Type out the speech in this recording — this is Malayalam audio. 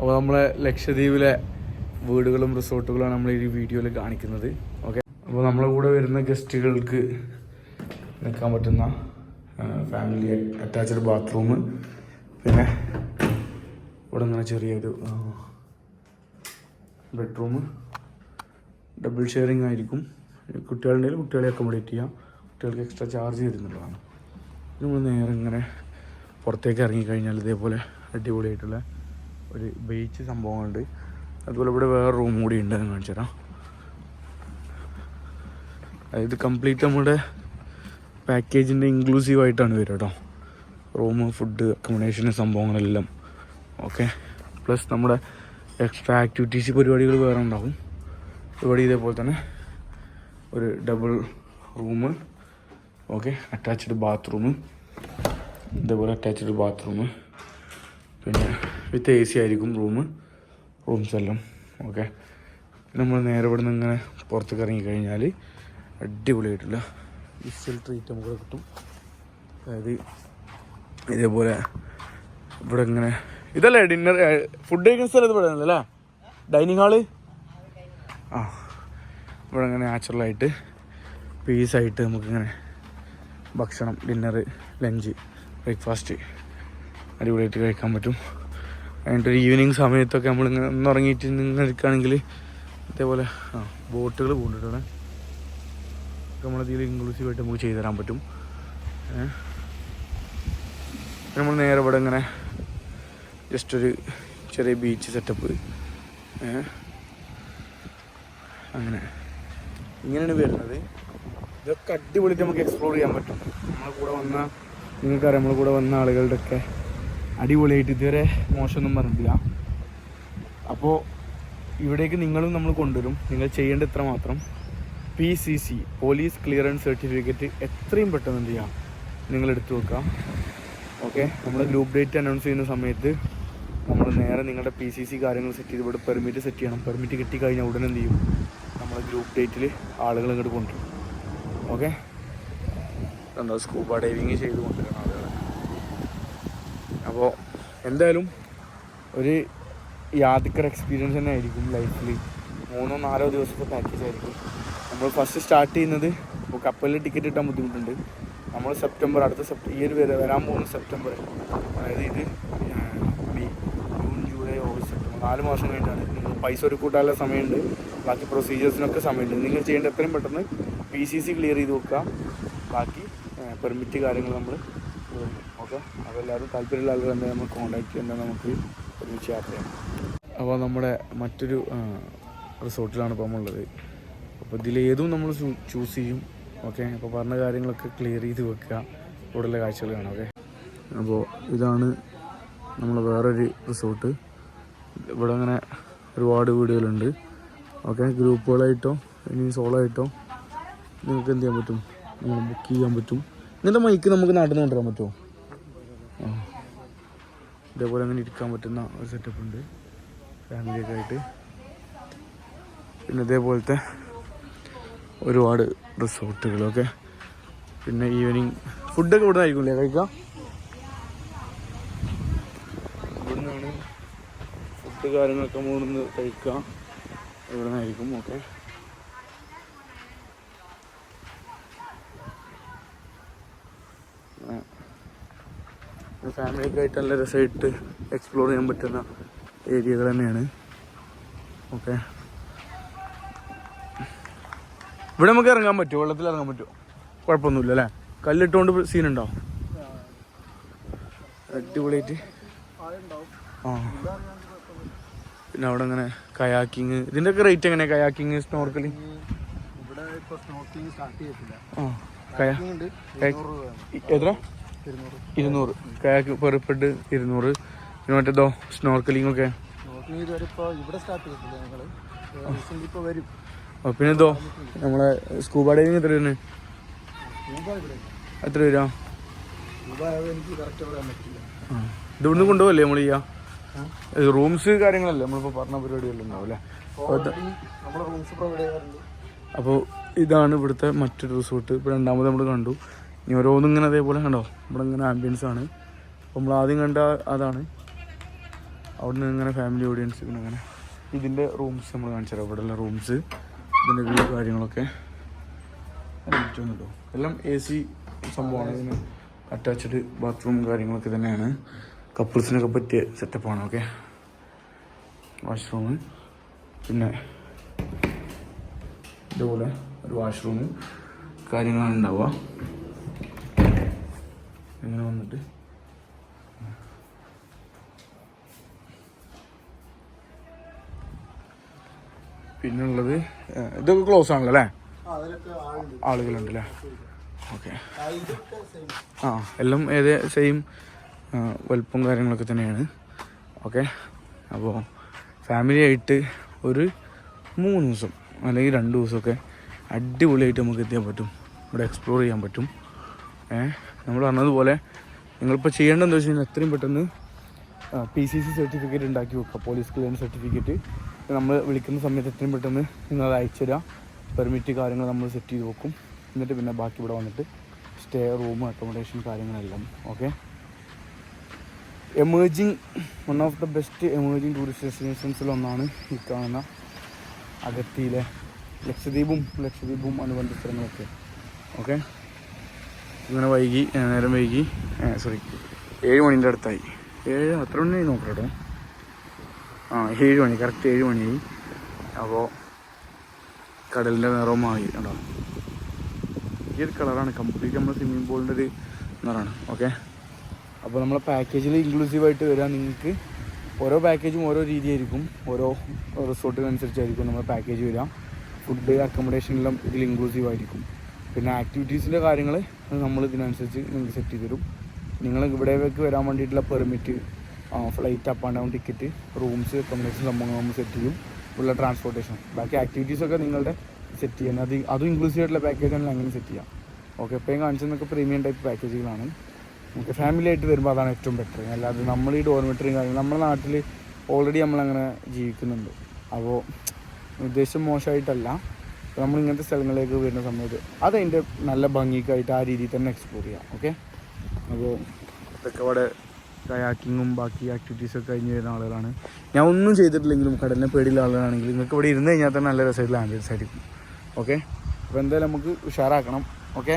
അപ്പോൾ നമ്മളെ ലക്ഷദ്വീപിലെ വീടുകളും റിസോർട്ടുകളാണ് നമ്മൾ ഈ വീഡിയോയിൽ കാണിക്കുന്നത്. ഓക്കെ അപ്പോൾ നമ്മളെ കൂടെ വരുന്ന ഗസ്റ്റുകൾക്ക് നിൽക്കാൻ പറ്റുന്ന ഫാമിലി അറ്റാച്ച്ഡ് ബാത്റൂം പിന്നെ ഇവിടെ ഇങ്ങനെ ചെറിയൊരു ബെഡ്റൂം ഡബിൾ ഷെയറിങ് ആയിരിക്കും. കുട്ടികളുണ്ടെങ്കിൽ കുട്ടികളെ അക്കോമഡേറ്റ് ചെയ്യാം. കുട്ടികൾക്ക് എക്സ്ട്രാ ചാർജ് തരുന്നുള്ളതാണ്. നമ്മൾ നേരെ ഇങ്ങനെ പുറത്തേക്ക് ഇറങ്ങിക്കഴിഞ്ഞാൽ ഇതേപോലെ അടിപൊളിയായിട്ടുള്ള ഒരു ബീച്ച് സംഭവമുണ്ട് അതുപോലെ ഇവിടെ വേറെ റൂം കൂടി ഉണ്ട് ഞാൻ കാണിച്ചു തരാം. അതായത് കംപ്ലീറ്റ് നമ്മുടെ പാക്കേജിന്റെ ഇൻക്ലൂസീവ് ആയിട്ടാണ് വരിക കേട്ടോ. റൂം ഫുഡ് അക്കോമഡേഷൻ സംഭവങ്ങളെല്ലാം. ഓക്കെ പ്ലസ് നമ്മുടെ എക്സ്ട്രാ ആക്ടിവിറ്റീസ് പരിപാടികൾ വേറെ ഉണ്ടാവും. ഇവിടെ ഇതേപോലെ തന്നെ ഒരു double room okay attached bathroom ഇതേപോലെ അറ്റാച്ച്ഡ് ബാത്റൂം പിന്നെ വിത്ത് എ സി ആയിരിക്കും റൂം. റൂംസ് എല്ലാം. ഓക്കെ. നമ്മൾ നേരെ ഇവിടെ നിന്ന് ഇങ്ങനെ പുറത്തേക്ക് ഇറങ്ങിക്കഴിഞ്ഞാൽ അടിപൊളിയായിട്ടുള്ള വിഷ്വൽ ട്രീറ്റ് നമുക്ക് കിട്ടും. അതായത് ഇതേപോലെ ഇവിടെ ഇങ്ങനെ ഇതല്ലേ ഡിന്നർ ഫുഡ് കഴിക്കുന്ന സ്ഥലത്ത് ഇവിടെ അല്ലേ? ഡൈനിങ് ഹാൾ ആ. ഇവിടെ ഇങ്ങനെ നാച്ചുറലായിട്ട് പീസായിട്ട് നമുക്കിങ്ങനെ ഭക്ഷണം ഡിന്നർ ലഞ്ച് ബ്രേക്ക്ഫാസ്റ്റ് അടിപൊളിയായിട്ട് കഴിക്കാൻ പറ്റും. കഴിഞ്ഞിട്ട് ഈവനിങ് സമയത്തൊക്കെ നമ്മൾ ഒന്ന് ഇറങ്ങിയിട്ട് നിങ്ങൾ നിൽക്കുകയാണെങ്കിൽ ഇതേപോലെ ആ ബോട്ടുകൾ കൊണ്ടിട്ടാണ് നമ്മളതിൽ ഇൻക്ലൂസീവ് ആയിട്ട് നമുക്ക് ചെയ്തു തരാൻ പറ്റും. നമ്മൾ നേരെ ഇവിടെ ഇങ്ങനെ ജസ്റ്റ് ഒരു ചെറിയ ബീച്ച് സെറ്റപ്പ് അങ്ങനെ. ഇങ്ങനെയാണ് വരുന്നത്. ഇതൊക്കെ അടിപൊളിയിട്ട് നമുക്ക് എക്സ്പ്ലോർ ചെയ്യാൻ പറ്റും. നമ്മളെ കൂടെ വന്ന നിങ്ങൾക്കറിയാം നമ്മളെ കൂടെ വന്ന ആളുകളുടെ ഒക്കെ അടിപൊളിയായിട്ട് ഇതുവരെ മോശമൊന്നും പറഞ്ഞില്ല അപ്പോൾ ഇവിടേക്ക് നിങ്ങളും നമ്മൾ കൊണ്ടുവരും. നിങ്ങൾ ചെയ്യേണ്ട ഇത്ര മാത്രം. P C C police clearance certificate എത്രയും പെട്ടെന്ന് എന്ത് ചെയ്യാം? നിങ്ങൾ എടുത്തു വെക്കുക. ഓക്കെ നമ്മൾ ഗ്രൂപ്പ് ഡേറ്റ് അനൗൺസ് ചെയ്യുന്ന സമയത്ത് നമ്മൾ നേരെ നിങ്ങളുടെ പി സി സി കാര്യങ്ങൾ സെറ്റ് ചെയ്ത് ഇവിടെ പെർമിറ്റ് സെറ്റ് ചെയ്യണം. പെർമിറ്റ് കിട്ടിക്കഴിഞ്ഞാൽ ഉടനെ എന്ത് ചെയ്യും? നമ്മൾ ഗ്രൂപ്പ് ഡേറ്റിൽ ആളുകൾ ഇങ്ങോട്ട് കൊണ്ടുവരും. ഓക്കെ എന്താ സ്കൂബ ഡൈവിങ് ചെയ്ത് കൊണ്ടുവരണം. അപ്പോൾ എന്തായാലും ഒരു യാത്രക്കർ എക്സ്പീരിയൻസ് തന്നെ ആയിരിക്കും ലൈഫിൽ മൂന്നോ നാലോ ദിവസത്തെ പാക്കേജ് ആയിരിക്കും. നമ്മൾ ഫസ്റ്റ് സ്റ്റാർട്ട് ചെയ്യുന്നത് ഇപ്പോൾ കപ്പലിൽ ടിക്കറ്റ് കിട്ടാൻ ബുദ്ധിമുട്ടുണ്ട്. നമ്മൾ സെപ്റ്റംബർ അടുത്ത സെപ്റ്റംബർ ഈ ഒരു വരെ വരാൻ പോകുന്ന സെപ്റ്റംബർ. അതായത് ഇത് ജൂൺ ജൂലൈ ഓഗസ്റ്റ് സെപ്റ്റംബർ. നാല് മാസം കഴിഞ്ഞിട്ടാണ്. നിങ്ങൾ പൈസ ഒരു കൂട്ടാനുള്ള സമയമുണ്ട്. ബാക്കി പ്രൊസീജിയേഴ്സിനൊക്കെ സമയമുണ്ട്. നിങ്ങൾ ചെയ്യേണ്ട എത്രയും പെട്ടെന്ന് പി സി സി ക്ലിയർ ചെയ്ത് വെക്കുക. ബാക്കി പെർമിറ്റ് കാര്യങ്ങൾ നമ്മൾ അപ്പോൾ എല്ലാവരും താല്പര്യമുള്ള ആളുകൾ തന്നെ നമ്മൾ കോൺടാക്ട് ചെയ്യേണ്ട നമുക്ക് ഒരുമിച്ച് യാത്ര ചെയ്യാം. അപ്പോൾ നമ്മുടെ മറ്റൊരു റിസോർട്ടിലാണ് ഇപ്പോൾ നമ്മളുള്ളത്. അപ്പോൾ ഇതിലേതും നമ്മൾ ചൂസ് ചെയ്യും. ഓക്കെ? അപ്പോൾ പറഞ്ഞ കാര്യങ്ങളൊക്കെ ക്ലിയർ ചെയ്ത് വെക്കുക. കൂടുതൽ കാഴ്ചകൾ കാണാം. ഓക്കെ? അപ്പോൾ ഇതാണ് നമ്മൾ വേറൊരു റിസോർട്ട്. ഇവിടെ അങ്ങനെ ഒരുപാട് വീടുകളുണ്ട്. ഓക്കെ? ഗ്രൂപ്പുകളായിട്ടോ ഇനി സോളോ ആയിട്ടോ നിങ്ങൾക്ക് എന്ത് ചെയ്യാൻ പറ്റും? ബുക്ക് ചെയ്യാൻ പറ്റും. ഇങ്ങനത്തെ മൈക്ക് നമുക്ക് നാട്ടിൽ നിന്ന് കൊണ്ടുവരാൻ പറ്റുമോ? ഇതേപോലെ അങ്ങനെ ഇരിക്കാൻ പറ്റുന്ന ഒരു സെറ്റപ്പ് ഉണ്ട്. ഫാമിലിയൊക്കെ ആയിട്ട്. പിന്നെ ഇതേപോലത്തെ ഒരുപാട് റിസോർട്ടുകളൊക്കെ പിന്നെ ഈവനിങ് ഫുഡൊക്കെ ഇവിടെ നിന്നായിരിക്കും അല്ലേ കഴിക്കാം ഇവിടുന്നാണ് ഫുഡ് കാര്യങ്ങളൊക്കെ മൂന്ന് കഴിക്കാം ഇവിടെ നിന്നായിരിക്കും ഓക്കെ ഫാമിലിയൊക്കെ ആയിട്ട് നല്ല രസമായിട്ട് എക്സ്പ്ലോർ ചെയ്യാൻ പറ്റുന്ന ഏരിയകൾ തന്നെയാണ്. ഓക്കെ ഇവിടെ നമുക്ക് ഇറങ്ങാൻ പറ്റുമോ? വെള്ളത്തിൽ ഇറങ്ങാൻ പറ്റുമോ? കുഴപ്പമൊന്നുമില്ല അല്ലേ? കല്ലിട്ടുകൊണ്ട് സീനുണ്ടോ അടിപൊളിയായിട്ട്. ആ. പിന്നെ അവിടെ അങ്ങനെ കയാക്കിങ് ഇതിന്റെ ഒക്കെ റേറ്റ് എങ്ങനെയാണ് കയാക്കിങ് സ്നോർക്കലിംഗ് ഇവിടെ ഇപ്പൊ സ്നോക്കിംഗ് സ്റ്റാർട്ട് ചെയ്തിട്ടില്ല. ആ കയാ ഉണ്ട്. ഇ- എത്ര? ഇരുന്നൂറ്. കയാക്ക് പെർ ഹെഡ് ഇരുന്നൂറ്. പിന്നെ മറ്റേതോ സ്നോർക്കലിംഗ് ഒക്കെ. ഇപ്പൊ ഇപ്പൊ പിന്നെ ഇതോ നമ്മളെ സ്കൂബ ഡൈവിങ് എത്ര വരുന്നത് എത്ര വരാ? ഇത് ഇവിടുന്ന് കൊണ്ടുപോകല്ലേ നമ്മൾ ചെയ്യാ? റൂംസ് കാര്യങ്ങളല്ലേ? നമ്മളിപ്പോൾ പറഞ്ഞ പരിപാടിയല്ലേ ഉണ്ടാവും അല്ലേ നമ്മളെ റൂംസ് പ്രൊവൈഡ് ചെയ്യാറുണ്ട്. അപ്പോൾ ഇതാണ് ഇവിടുത്തെ മറ്റൊരു റിസോർട്ട് ഇപ്പോൾ രണ്ടാമത് നമ്മൾ കണ്ടു. ഇനി ഓരോന്നും ഇങ്ങനെ അതേപോലെ കണ്ടോ? ഇവിടെ ഇങ്ങനെ ആംബിയൻസ് ആണ്. അപ്പോൾ നമ്മൾ ആദ്യം കണ്ട അതാണ്. അവിടെ നിന്ന് ഇങ്ങനെ ഫാമിലി ഓഡിയൻസ് പിന്നെ അങ്ങനെ ഇതിന്റെ റൂംസ് നമ്മൾ കാണിച്ചു തരാം. ഇവിടെയുള്ള റൂംസ് ഇതിന്റെ വ്യൂ കാര്യങ്ങളൊക്കെ. കേട്ടോ. എല്ലാം എ സി സംഭവമാണ്. ഇതിന് അറ്റാച്ച്ഡ് ബാത്റൂം കാര്യങ്ങളൊക്കെ തന്നെയാണ്. കപ്പിൾസിനൊക്കെ പറ്റിയ സെറ്റപ്പാണ് ഓക്കെ വാഷ്റൂം പിന്നെ ഇതുപോലെ ഒരു വാഷ്റൂം കാര്യങ്ങളാണ് ഉണ്ടാവുക. ഇങ്ങനെ വന്നിട്ട്. പിന്നുള്ളത് ഇതൊക്കെ ക്ലോസ് ആണല്ലോ അല്ലേ? ആളുകളുണ്ട് അല്ലേ ഓക്കെ. ആ, ആ എല്ലാം ഏതേ സെയിം വലുപ്പം കാര്യങ്ങളൊക്കെ തന്നെയാണ്. ഓക്കെ. അപ്പോൾ ഫാമിലി ആയിട്ട് ഒരു മൂന്ന് ദിവസം അല്ലെങ്കിൽ രണ്ട് ദിവസമൊക്കെ അടിപൊളിയായിട്ട് നമുക്ക് എത്തിയാൻ പറ്റും? ഇവിടെ എക്സ്പ്ലോർ ചെയ്യാൻ പറ്റും. ഏഹ് നമ്മൾ പറഞ്ഞതുപോലെ നിങ്ങളിപ്പോൾ ചെയ്യേണ്ടതെന്ന് വെച്ച് കഴിഞ്ഞാൽ എത്രയും പെട്ടെന്ന് പി സി സി സർട്ടിഫിക്കറ്റ് ഉണ്ടാക്കി വെക്കുക പോലീസ് ക്ലിയറൻസ് സർട്ടിഫിക്കറ്റ് നമ്മൾ വിളിക്കുന്ന സമയത്ത് എത്രയും പെട്ടെന്ന് നിങ്ങൾ അയച്ചു തരാം. പെർമിറ്റ് കാര്യങ്ങൾ നമ്മൾ സെറ്റ് ചെയ്ത് വെക്കും. എന്നിട്ട് പിന്നെ ബാക്കി ഇവിടെ വന്നിട്ട് സ്റ്റേ റൂം അക്കോമഡേഷൻ കാര്യങ്ങളെല്ലാം okay emerging one of the best emerging tourist ഡെസ്റ്റിനേഷൻസിലൊന്നാണ് ഈ കാണുന്ന അഗത്തിയിലെ ലക്ഷദ്വീപും ലക്ഷദ്വീപും അനുബന്ധ സ്ഥലങ്ങളൊക്കെ ഓക്കെ ഇങ്ങനെ വൈകി നേരം വൈകി സോറി ഏഴ് മണിന്റെ അടുത്തായി. ഏഴ് അത്ര മണി നോക്കട്ടോ. കേട്ടോ ആ ഏഴ് മണി കറക്റ്റ് ഏഴ് മണിയായി. അപ്പോൾ കടലിന്റെ നിറവും മാറി കേട്ടോ ഈ ഒരു കളറാണ് കംപ്ലീറ്റ് നമ്മുടെ സ്വിമ്മിംഗ് പൂളിന്റെ ഒരു നിറമാണ് ഓക്കെ അപ്പോൾ നമ്മളെ പാക്കേജിൽ ഇൻക്ലൂസീവായിട്ട് വരാൻ നിങ്ങൾക്ക്. ഓരോ പാക്കേജും ഓരോ രീതിയായിരിക്കും ഓരോ റിസോർട്ടിനനുസരിച്ചായിരിക്കും നമ്മുടെ പാക്കേജ് വരിക. ഫുഡ് അക്കോമഡേഷൻ എല്ലാം ഇതിൽ ഇൻക്ലൂസീവ് ആയിരിക്കും. പിന്നെ ആക്ടിവിറ്റീസിന്റെ കാര്യങ്ങൾ നമ്മൾ ഇതിനനുസരിച്ച് നിങ്ങൾക്ക് സെറ്റ് ചെയ്ത് തരും. നിങ്ങൾ ഇവിടേക്ക് വരാൻ വേണ്ടിയിട്ടുള്ള permit flight up and down ticket rooms accommodation സംഭവങ്ങൾ നമ്മൾ സെറ്റ് ചെയ്യും. ഉള്ള ട്രാൻസ്പോർട്ടേഷൻ ബാക്കി ആക്ടിവിറ്റീസൊക്കെ നിങ്ങളുടെ സെറ്റ് ചെയ്യാൻ. അത് അതും ഇൻക്ലൂസീവ് ആയിട്ടുള്ള പാക്കേജ് ആണെങ്കിൽ അങ്ങനെ സെറ്റ് ചെയ്യാം. ഓക്കെ ഇപ്പോഴും കാണിച്ചതൊക്കെ പ്രീമിയം ടൈപ്പ് പാക്കേജുകളാണ് നമുക്ക് ഫാമിലി ആയിട്ട് വരുമ്പോൾ അതാണ് ഏറ്റവും ബെറ്റർ അല്ലാതെ നമ്മൾ ഈ ഡോർമെറ്ററിയും കാര്യങ്ങളും നമ്മുടെ നാട്ടിൽ ഓൾറെഡി നമ്മളങ്ങനെ ജീവിക്കുന്നുണ്ട്. അപ്പോൾ ഉദ്ദേശം മോശമായിട്ടല്ല. അപ്പോൾ നമ്മൾ ഇങ്ങനത്തെ സ്ഥലങ്ങളിലേക്ക് വരുന്ന സമയത്ത് അതതിന്റെ നല്ല ഭംഗിക്കായിട്ട് ആ രീതിയിൽ തന്നെ എക്സ്പ്ലോർ ചെയ്യാം ഓക്കെ അപ്പോൾ ഇതൊക്കെ അവിടെ കയാക്കിങ്ങും ബാക്കി ആക്ടിവിറ്റീസൊക്കെ കഴിഞ്ഞ് വരുന്ന ആളുകളാണ്. ഞാൻ ഒന്നും ചെയ്തിട്ടില്ലെങ്കിലും കടലിനെ പേടിയുള്ള ആളുകളാണെങ്കിൽ നിങ്ങൾക്ക് ഇവിടെ ഇരുന്ന് കഴിഞ്ഞാൽ തന്നെ നല്ല രസമായിട്ടുള്ള ആംബിയൻസ് ആയിരിക്കും ഓക്കെ അപ്പോൾ എന്തായാലും നമുക്ക് ഉഷാറാക്കണം ഓക്കെ